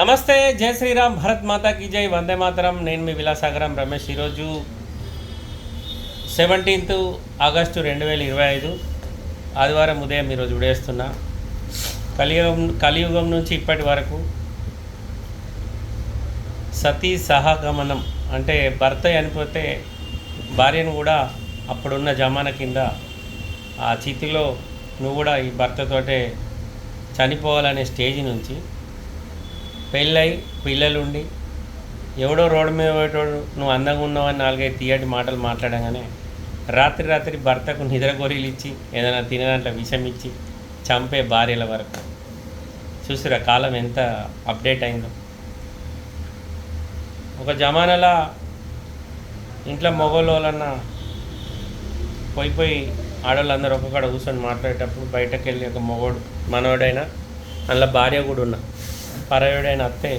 నమస్తే జయ శ్రీరామ్ భరత్ మాతాకి జై వందే మాతరం. నేను మీ విలాసాగరం రమేష్ ఈరోజు సెవెంటీన్త్ ఆగస్టు రెండు వేల ఇరవై ఐదు ఆదివారం ఉదయం ఈరోజు విడేస్తున్నా. కలియుగం కలియుగం నుంచి ఇప్పటి వరకు సతీ సహగమనం అంటే భర్త చనిపోతే భార్యను కూడా అప్పుడున్న జమాన కింద ఆ చితిలో నువ్వు కూడా ఈ భర్తతోటే చనిపోవాలనే స్టేజ్ నుంచి పెళ్ళై పిల్లలుండి ఎవడో రోడ్డు మీద పోయేటోడు నువ్వు అందంగా ఉన్నావని నాలుగైదు తీయటి మాటలు మాట్లాడగానే రాత్రి రాత్రి భర్తకు నిద్ర గొర్రెలు ఇచ్చి ఏదైనా తినదాంట్లో విషం ఇచ్చి చంపే భార్యల వరకు. చూసిరా కాలం ఎంత అప్డేట్ అయిందో. ఒక జమానాలో ఇంట్లో మగవాళ్ళు పోయి పోయి ఆడవాళ్ళందరూ ఒక్కొక్కడ కూర్చొని మాట్లాడేటప్పుడు బయటకు వెళ్ళి ఒక మొగోడు మనోడైనా అందులో భార్య కూడా ఉన్నా. పరయుడైన అత్తే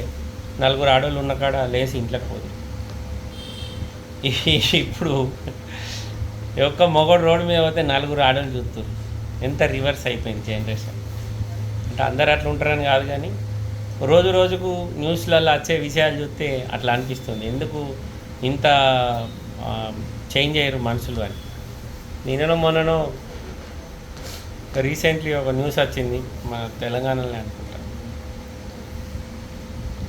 నలుగురు ఆడవాళ్ళు ఉన్న కాడ లేచి ఇంట్లోకి పోదు. ఇప్పుడు ఒక్క మొగడు రోడ్డు మీద పోతే నలుగురు ఆడవాళ్ళు చూస్తారు ఎంత రివర్స్ అయిపోయింది జనరేషన్. అంటే అందరు అట్లా ఉంటారని కాదు కానీ రోజు రోజుకు న్యూస్లలో వచ్చే విషయాలు చూస్తే అట్లా అనిపిస్తుంది. ఎందుకు ఇంత చేంజ్ అయ్యారు మనుషులు అని. నిన్ననో మొన్ననో రీసెంట్లీ ఒక న్యూస్ వచ్చింది మన తెలంగాణలో అనుకుంటున్నాను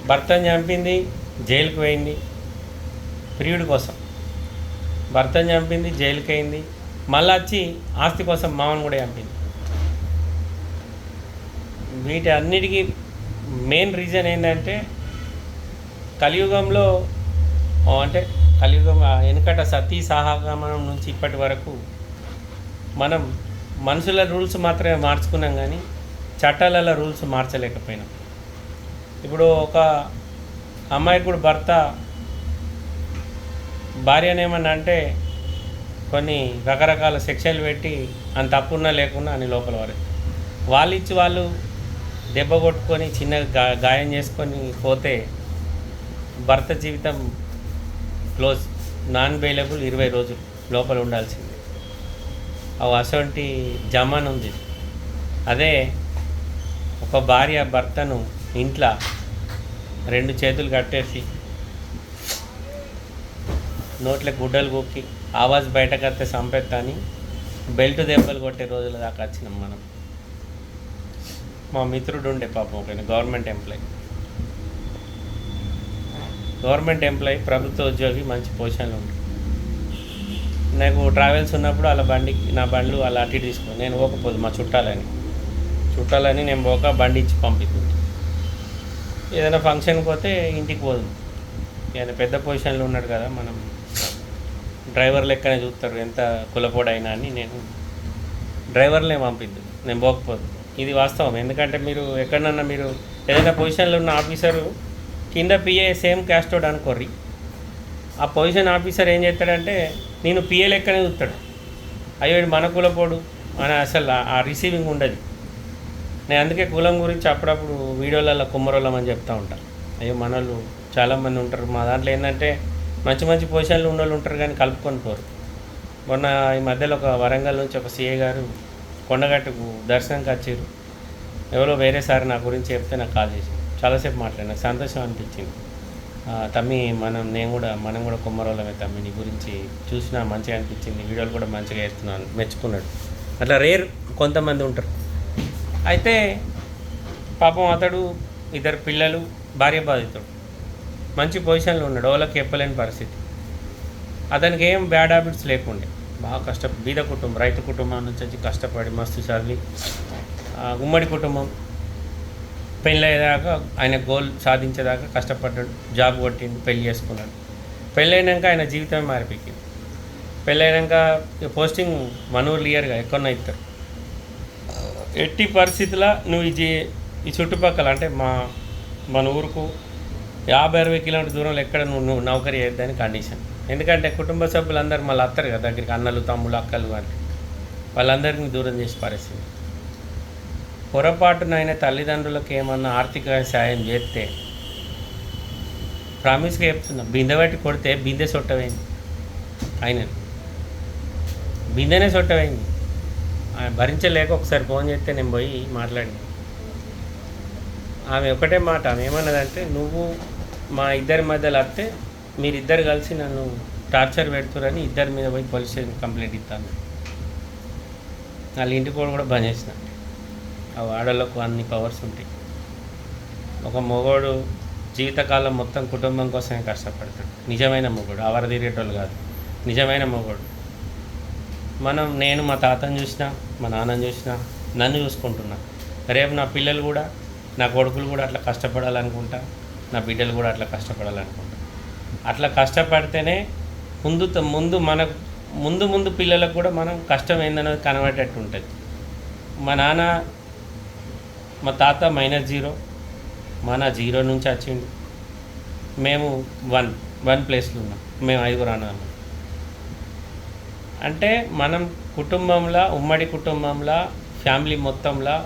భర్తను చంపింది జైలుకు పోయింది ప్రియుడి కోసం. భర్తను చంపింది జైలుకి అయింది మళ్ళీ వచ్చి ఆస్తి కోసం మామను కూడా చంపింది. వీటి అన్నిటికీ మెయిన్ రీజన్ ఏంటంటే కలియుగంలో అంటే కలియుగం ఆ వెనుకట సతీ సహగమనం నుంచి ఇప్పటి వరకు మనం మనుషుల రూల్స్ మాత్రమే మార్చుకున్నాం కానీ చట్టాలలో రూల్స్ మార్చలేకపోయినాం. ఇప్పుడు ఒక అమాయకుడు భర్త భార్యనేమన్నా అంటే కొన్ని రకరకాల శిక్షలు పెట్టి అంత తప్పున్నా లేకున్నా అని లోపల వారు. వాళ్ళు ఇచ్చి వాళ్ళు దెబ్బ కొట్టుకొని చిన్నగా గాయం చేసుకొని పోతే భర్త జీవితం క్లోజ్ నాన్ బెయిలబుల్ ఇరవై రోజులు లోపల ఉండాల్సింది. అవి అటువంటి జమాన్ ఉంది అదే ఒక భార్య భర్తను ఇంట్లో రెండు చేతులు కట్టేసి నోట్ల గుడ్డలు కొక్కి ఆవాజ్ బయటకు వస్తే సంపెత్తని బెల్ట్ దెబ్బలు కొట్టే రోజుల దాకా వచ్చినాం మనం. మా మిత్రుడు ఉండే పాపం ఒక గవర్నమెంట్ ఎంప్లాయీ. గవర్నమెంట్ ఎంప్లాయీ ప్రభుత్వ ఉద్యోగి మంచి పొజిషన్లో ఉంటాయి నాకు ట్రావెల్స్ ఉన్నప్పుడు అలా బండికి నా బండ్లు అలా అటు ఇటు నేను పోకపోదు మా చుట్టాలని. చుట్టాలని నేను పోక బండి ఇచ్చి పంపిస్తుంది ఏదైనా ఫంక్షన్కి పోతే ఇంటికి పోదు. ఆయన పెద్ద పొజిషన్లో ఉన్నాడు కదా మనం డ్రైవర్ లెక్కనే చూస్తారు ఎంత కులపోడైనా అని నేను. డ్రైవర్లే పంపిద్దు నేను పోకపోదు. ఇది వాస్తవం. ఎందుకంటే మీరు ఎక్కడన్నా మీరు ఏదైనా పొజిషన్లో ఉన్న ఆఫీసరు కింద పిఏ సేమ్ క్యాస్టోడ్ అనుకోర్రి. ఆ పొజిషన్ ఆఫీసర్ ఏం చేస్తాడంటే నేను పిఏ లెక్కనే చూస్తాడు. అయ్యో మన కులపోడు అని అసలు ఆ రిసీవింగ్ ఉండదు. నేను అందుకే కులం గురించి అప్పుడప్పుడు వీడియోలలో కుమ్మరోళ్ళం అని చెప్తా ఉంటాను అయ్యో మనోళ్ళు చాలామంది ఉంటారు. మా దాంట్లో ఏంటంటే మంచి మంచి పొజిషన్లు ఉన్న వాళ్ళు ఉంటారు కానీ కలుపుకొని పోరు. మొన్న ఈ మధ్యలో ఒక వరంగల్ నుంచి ఒక సీఏ గారు కొండగట్టుకు దర్శనంకి వచ్చారు ఎవరో వేరే సార్ నా గురించి చెప్తే నాకు కాల్ చేసి చాలాసేపు మాట్లాడిన నాకు సంతోషం అనిపించింది. తమ్మి మనం నేను కూడా మనం కూడా కుమ్మరోళ్ళమే తమ్మి. నీ గురించి చూసినా మంచిగా అనిపించింది. వీడియోలు కూడా మంచిగా వేస్తున్నాను. మెచ్చుకున్నాడు. అట్లా రేర్ కొంతమంది ఉంటారు. అయితే పాపం అతడు ఇద్దరు పిల్లలు భార్య బాధితుడు. మంచి పొజిషన్లో ఉన్నాడు. వాళ్ళకి చెప్పలేని పరిస్థితి. అతనికి ఏం బ్యాడ్ హ్యాబిట్స్ లేకుండే. బాగా కష్ట బీద కుటుంబం రైతు కుటుంబం నుంచి వచ్చి కష్టపడి మస్తు చదివి ఉమ్మడి కుటుంబం పెళ్ళయ్యేదాకా ఆయన గోల్ సాధించేదాకా కష్టపడ్డాడు. జాబ్ కొట్టిండు పెళ్ళి చేసుకున్నాడు. పెళ్ళైనాక ఆయన జీవితమే మారిపోయింది. పెళ్ళైనాక పోస్టింగ్ మనూర్ లియర్గా ఎక్కడన్నా ఇస్తారు. ఎట్టి పరిస్థితుల్లో నువ్వు ఇది ఈ చుట్టుపక్కల అంటే మా మన ఊరుకు యాభై అరవై కిలోమీటర్ దూరంలో ఎక్కడ నువ్వు నువ్వు నౌకరీ చేద్దని కండిషన్ ఎందుకంటే కుటుంబ సభ్యులందరూ మళ్ళీ వస్తారు కదా దగ్గరికి అన్నలు తమ్ముళ్ళు అక్కలు అని. వాళ్ళందరినీ దూరం చేసే పరిస్థితి. పొరపాటునైనా తల్లిదండ్రులకు ఏమన్నా ఆర్థిక సాయం చేస్తే ప్రామిస్గా చెప్తున్నా బిందె బట్టి కొడితే బిందె సొట్టవైంది ఆయన బిందెనే సొట్టవైంది భరించలేక ఒకసారి ఫోన్ చేస్తే నేను పోయి మాట్లాడినా. ఆమె ఒకటే మాట ఆమె ఏమన్నదంటే నువ్వు మా ఇద్దరి మధ్యలో వస్తే మీరిద్దరు కలిసి నన్ను టార్చర్ పెడుతురని ఇద్దరి మీద పోయి పోలీస్ స్టేషన్ కంప్లైంట్ ఇస్తాను వాళ్ళ ఇంటి కూడా కూడా బంద్ చేసిన. ఆ వాడలకు అన్ని పవర్స్ ఉంటాయి. ఒక మొగోడు జీవితకాలం మొత్తం కుటుంబం కోసమే కష్టపడతాడు. నిజమైన మొగోడు అవర తిరిగేటోళ్ళు కాదు. నిజమైన మొగోడు. మనం నేను మా తాతను చూసిన మా నాన్నని చూసిన నన్ను చూసుకుంటున్నా. రేపు నా పిల్లలు కూడా నా కొడుకులు కూడా అట్లా కష్టపడాలనుకుంటా నా బిడ్డలు కూడా అట్లా కష్టపడాలనుకుంటా. అట్లా కష్టపడితేనే ముందు ముందు మన ముందు ముందు పిల్లలకు కూడా మనం కష్టం ఏందనేది కనబడేటట్టు ఉంటుంది. మా నాన్న మా తాత మైనస్ జీరో మన జీరో నుంచి వచ్చిండు. మేము వన్ వన్ ప్లేస్లో ఉన్నాం. మేము ఐదుగురు అన్నాము అంటే మనం కుటుంబంలో ఉమ్మడి కుటుంబంలో ఫ్యామిలీ మొత్తంలో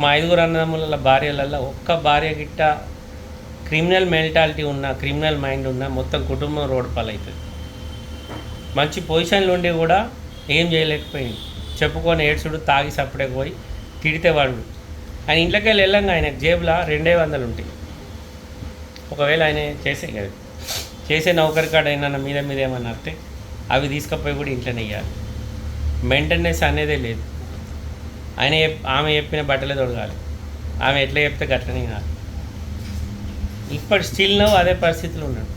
మా ఐదుగురు అన్నముల భార్యలలో ఒక్క భార్య గిట్ట క్రిమినల్ మెంటాలిటీ ఉన్న క్రిమినల్ మైండ్ ఉన్న మొత్తం కుటుంబం రోడ్ పాలవుతుంది మంచి పొజిషన్లు ఉండి కూడా ఏం చేయలేకపోయింది చెప్పుకొని ఏడ్చుడు తాగి సప్పుడే పోయి తిడితే వాడు. ఆయన ఇంట్లోకి వెళ్ళి వెళ్ళంగా ఆయన జేబులో రెండే వందలు ఉంటాయి. ఒకవేళ ఆయన చేసే కదా చేసే నౌకరి కాడ అయినా మీద మీద ఏమన్నా అంటే అవి తీసుకుపోయి కూడా ఇంట్లోనే ఇవ్వాలి మెయింటెనెన్స్ అనేదే లేదు. ఆయన ఆమె చెప్పిన బట్టలే తొడగాలి. ఆమె ఎట్లా చెప్తే గట్లనే కాదు ఇప్పటి స్టిల్ నవ్వు అదే పరిస్థితిలో ఉన్నాడు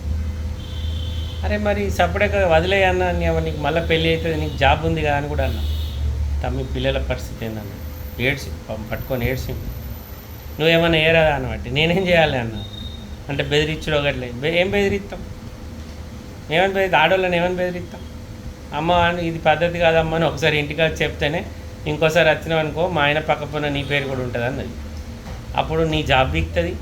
అరే మరి సపరేట్ వదిలే అన్న నీకు మళ్ళీ పెళ్ళి అవుతుంది నీకు జాబ్ ఉంది కదా అని కూడా అన్నా. తమ్మి పిల్లల పరిస్థితి ఏందన్న? ఏడ్చి పట్టుకొని ఏడ్చి. నువ్వేమన్నా ఏరాదా అన్నమాట? నేనేం చేయాలి అన్న? అంటే బెదిరించడం ఒకట్లే ఏం బెదిరిస్తాం? ఏమని బెదిరి ఆడవాళ్ళని ఏమని బెదిరిస్తాం? అమ్మ అని ఇది పద్ధతి కాదమ్మా అని ఒకసారి ఇంటికి వచ్చి చెప్తేనే ఇంకోసారి వచ్చినావు అనుకో మా ఆయన పక్కపన్న నీ పేరు కూడా ఉంటుంది అన్నది. అప్పుడు నీ జాబ్ దిగుతుంది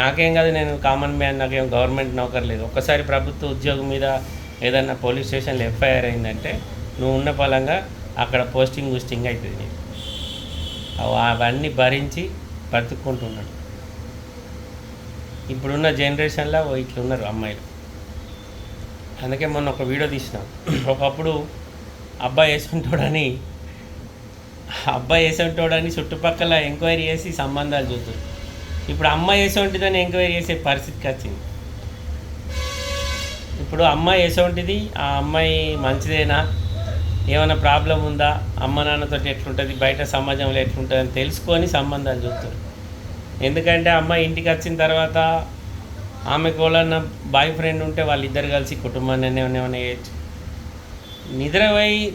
నాకేం కాదు నేను కామన్ మ్యాన్ నాకేం గవర్నమెంట్ నౌకర్ లేదు. ఒక్కసారి ప్రభుత్వ ఉద్యోగం మీద ఏదన్నా పోలీస్ స్టేషన్లో ఎఫ్ఐఆర్ అయిందంటే నువ్వు ఉన్న పలంగా అక్కడ పోస్టింగ్ గుస్టింగ్ అవుతుంది నీకు. అవన్నీ భరించి బతుక్కుంటున్నాడు. ఇప్పుడున్న జనరేషన్లో ఓ ఇట్లున్నారు అమ్మాయిలు. అందుకే మొన్న ఒక వీడియో తీసినాం. ఒకప్పుడు అబ్బాయి వేసుకుంటాడని అబ్బాయి వేసుకుంటాడని చుట్టుపక్కల ఎంక్వైరీ చేసి సంబంధాలు చూస్తారు ఇప్పుడు అమ్మాయి వేసుకుంటుందని ఎంక్వైరీ చేసే పరిస్థితికి వచ్చింది. ఇప్పుడు అమ్మాయి వేసుకుంటుంది ఆ అమ్మాయి మంచిదేనా? ఏమైనా ప్రాబ్లం ఉందా? అమ్మ నాన్నతో ఎట్లుంటుంది? బయట సమాజంలో ఎట్లుంటుంది అని తెలుసుకొని సంబంధాలు చూస్తారు ఎందుకంటే అమ్మాయి ఇంటికి వచ్చిన తర్వాత ఆమెకు వాళ్ళన్న బాయ్ ఫ్రెండ్ ఉంటే వాళ్ళిద్దరు కలిసి కుటుంబాన్ని ఏమైనా చేయొచ్చు. నిద్రపోయి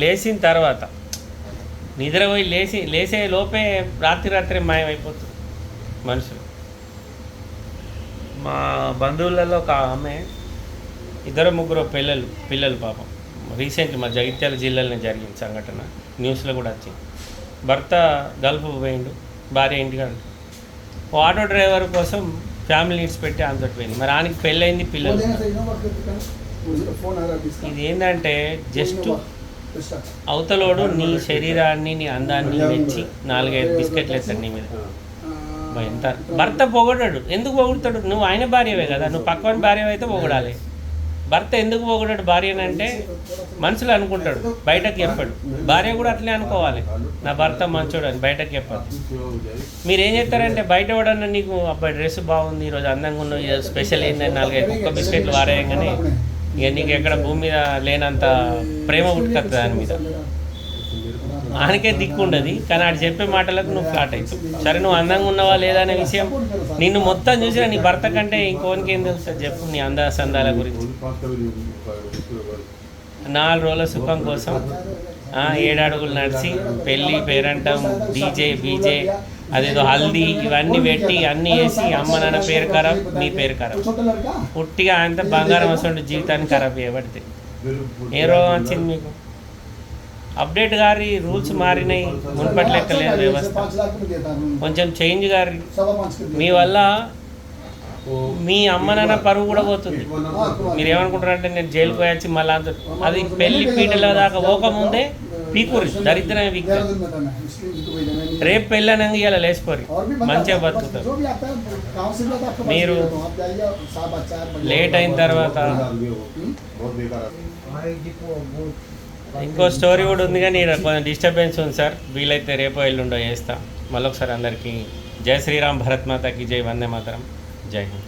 లేచిన తర్వాత నిద్రపోయి లేచి లేచే లోపే రాత్రి రాత్రి మాయమైపోతుంది మనుషులు. మా బంధువులలో ఒక ఆమె ఇద్దరు ముగ్గురు పిల్లలు పిల్లలు పాపం. రీసెంట్ మా జగిత్యాల జిల్లాలోనే జరిగింది సంఘటన. న్యూస్లో కూడా వచ్చింది. భర్త గల్ఫ్ పోయిండు భార్య ఇంటికాడ ఆటో డ్రైవర్ కోసం ఫ్యామిలీ నీడ్స్ పెట్టి అంతటి పోయింది. మరి ఆయనకి పెళ్ళైంది పిల్లలు. ఇది ఏంటంటే జస్ట్ అవతలోడు నీ శరీరాన్ని నీ అందాన్ని మెచ్చి నాలుగైదు బిస్కెట్లు వేస్తాడు నీ మీద. ఎంత భర్త పొగడాడు. ఎందుకు పొగుడతాడు? నువ్వు ఆయన భార్యవే కదా. నువ్వు పక్కన భార్య అయితే పొగడాలి. భర్త ఎందుకు పోగొట్టాడు భార్యని అంటే మనుషులు అనుకుంటాడు. బయటకు చెప్పాడు. భార్య కూడా అట్లే అనుకోవాలి. నా భర్త మంచోడు అని బయటకు చెప్పాడు మీరు ఏం చేస్తారంటే బయట ఎవడన్నా నీకు అబ్బాయి డ్రెస్ బాగుంది ఈరోజు అందంగా ఉన్న స్పెషల్ ఏంటని నాలుగైదు కుక్క బిస్కెట్లు వారేయంగానే ఇక నీకు ఎక్కడ భూమి మీద లేనంత ప్రేమ ఉట్టుకొస్తుంది దాని మీద. ఆయనకే దిక్కు ఉండదు కానీ ఆడు చెప్పే మాటలకు నువ్వు ఫ్లాట్ అవుతావు సరే నువ్వు అందంగా ఉన్నావా లేదా అనే విషయం నిన్ను మొత్తం చూసినా నీ భర్త కంటే ఇంకోనికి ఏం తెలుస్తుంది చెప్పు నీ అంద సందాల గురించి. నాలుగు రోజుల సుఖం కోసం ఏడాడుగులు నడిచి పెళ్ళి పేరంటం డీజే బీజే అదేదో హల్దీ ఇవన్నీ పెట్టి అన్నీ వేసి అమ్మ నాన్న పేరు ఖరాబ్ మీ పేరు ఖరాబ్. పుట్టిగా అంత బంగారం వస్తుండే జీవితాన్ని ఖరాబ్ చేయబడితే. ఏ రోగం వచ్చింది మీకు? అప్డేట్ గారి రూల్స్ మారినాయి. మున్పటి లెక్క లేదు వ్యవస్థ. కొంచెం చేంజ్ గారి. మీ వల్ల మీ అమ్మ నాన్న పరువు కూడా పోతుంది. మీరు ఏమనుకుంటారంటే నేను జైలుకి పోయొచ్చి మళ్ళీ అంత అది పెళ్ళి పీటల దాకా పోకముందే పీకూరి దరిద్రమే పీకుతారు రేపు పెళ్ళనంగా ఇలా లేచిపోరి. మంచిగా బతుకుతారు. మీరు లేట్ అయిన తర్వాత ఇంకో స్టోరీ కూడా ఉంది కానీ కొంచెం డిస్టర్బెన్స్ ఉంది సార్. వీలైతే రేపు ఎల్లుండో చేస్తా. మళ్ళొకసారి అందరికీ జై శ్రీరామ్ భరత్ మాతకి జై వందే మాతరం. జై హింద్.